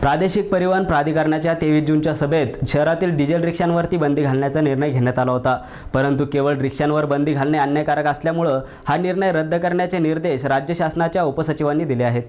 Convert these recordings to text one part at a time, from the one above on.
प्रादेशिक परिवहन प्राधिकरणाच्या तेवीस जूनच्या सभेत शहरातील डिझेल रिक्षांवरती बंदी घालण्याचा निर्णय घेण्यात आला होता. परंतु केवळ रिक्षांवर बंदी घालणे अन्यायकारक असल्यामुळं हा निर्णय रद्द करण्याचे निर्देश राज्य शासनाच्या उपसचिवांनी दिले आहेत.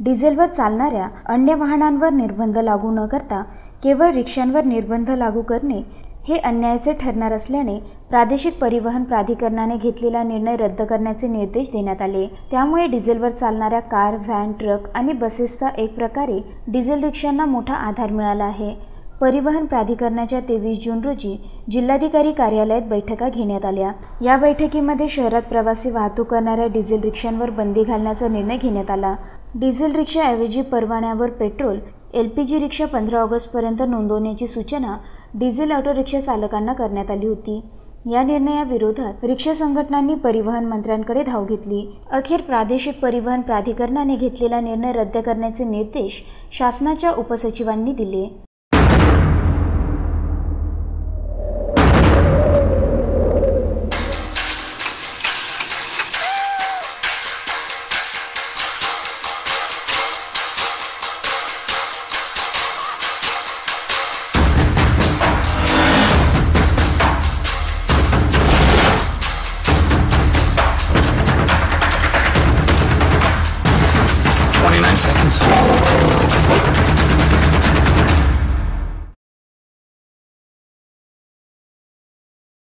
डिझेलवर चालणाऱ्या अन्य वाहनांवर निर्बंध लागू न करता केवळ रिक्षांवर निर्बंध लागू करणे हे अन्यायाचे ठरणार असल्याने प्रादेशिक परिवहन प्राधिकरणाने घेतलेला निर्णय रद्द करण्याचे निर्देश देण्यात आले. त्यामुळे डिझेलवर चालणाऱ्या कार व्हॅन ट्रक आणि बसेसचा एक प्रकारे डिझेल रिक्षांना मोठा आधार मिळाला आहे. परिवहन प्राधिकरणाच्या तेवीस जून रोजी जिल्हाधिकारी कार्यालयात बैठका घेण्यात आल्या. या बैठकीमध्ये शहरात प्रवासी वाहतूक करणाऱ्या डिझेल रिक्षांवर बंदी घालण्याचा निर्णय घेण्यात आला. डिझेल रिक्षाऐवजी परवान्यावर पेट्रोल एल पी जी रिक्षा पंधरा ऑगस्टपर्यंत नोंदवण्याची सूचना डिझेल ऑटो रिक्षा चालकांना करण्यात आली होती. या निर्णयाविरोधात रिक्षा संघटनांनी परिवहन मंत्र्यांकडे धाव घेतली. अखेर प्रादेशिक परिवहन प्राधिकरणाने घेतलेला निर्णय रद्द करण्याचे निर्देश शासनाच्या उपसचिवांनी दिले. 29 seconds.